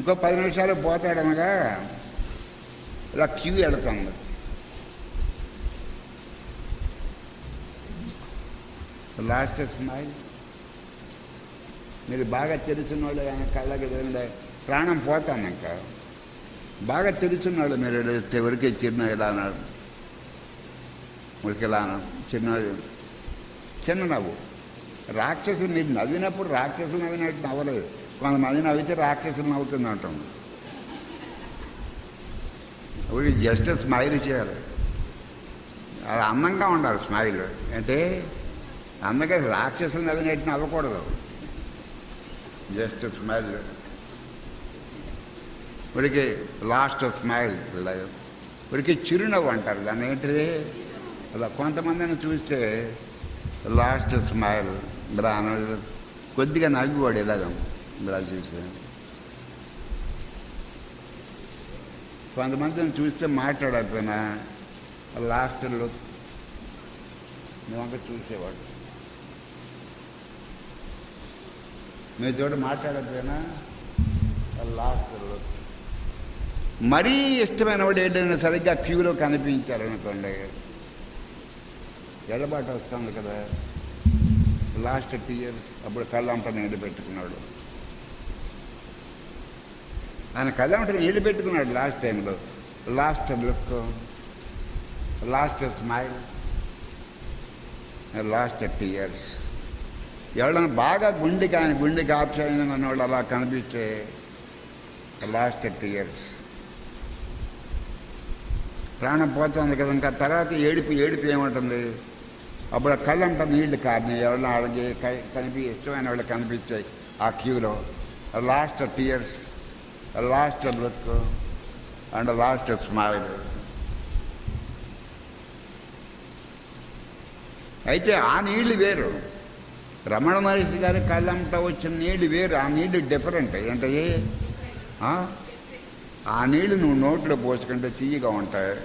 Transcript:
ఇంకో పది నిమిషాలు పోతాడనగా ఇలా క్యూ వెళుతుంది లాస్ట్ స్మైల్ మీరు బాగా తెలిసిన వాళ్ళు కానీ కళ్ళకి ఎదురుండే ప్రాణం పోతాను ఇంకా. బాగా తెలిసిన వాళ్ళు మీరు ఎవరికి చిన్న ఇలా అన్నాడు ఇలా చిన్న చిన్న నవ్వు. రాక్షసులు మీరు నవ్వినప్పుడు రాక్షసులు నవ్వినట్టు నవ్వలేదు. కొంతమంది నవ్వితే రాక్షసులు నవ్వుతుంది అంటాం ఊరి జస్ట్ స్మైల్ చేయాలి. అది అందంగా ఉండాలి స్మైల్ అంటే అందుకే రాక్షసులు నవ్వినట్టు నవ్వకూడదు. జస్ట్ స్మైల్ ఉరికి లాస్ట్ స్మైల్ ఉరికి చిరునవ్వు అంటారు. దాన్ని ఏంటిది? అలా కొంతమందిని చూస్తే లాస్ట్ స్మైల్ దాని అన- కొద్దిగా నవ్వివాడు ఇలాగ ఇలా చూస్తే కొంతమందిని చూస్తే మాట్లాడకపోయినా లాస్ట్ లుక్ చూసేవాడు మీ చోట మాట్లాడకపోయినా లాస్ట్ మరీ ఇష్టమైన వాడు ఏంటంటే సరిగ్గా క్యూలో కనిపించారనుకోండి ఎడబాటు వస్తుంది కదా. లాస్ట్ టూ ఇయర్స్ అప్పుడు కళ్ళంట నిండి పెట్టుకున్నాడు. ఆయన కళ్ళంట నీళ్ళు పెట్టుకున్నాడు లాస్ట్ టైంలో last look last smile last two years ఎవరైనా బాగా గుండెకి ఆయన గుండెకి ఆప్యాయంగా వాళ్ళు అలా కనిపించే లాస్ట్ టూ ఇయర్స్ ప్రాణం పోతుంది కదా ఇంకా తర్వాత ఏడుపు ఏడుపు ఏముంటుంది? అప్పుడు ఆ కళ్ళంట నీళ్ళు కారినాయి ఎవరిని అడిగి కనిపి ఇష్టమైన వాళ్ళు కనిపించాయి ఆ క్యూలో last tears last look and last smile అయితే ఆ నీళ్ళు వేరు. రమణ మహర్షి గారి కళ్ళంట వచ్చిన నీళ్ళు వేరు. ఆ నీళ్ళు డిఫరెంట్ ఏంటది ఆ? ఆ నీళ్ళు నువ్వు నోట్లో పోసుకుంటే తీయగా ఉంటాయి.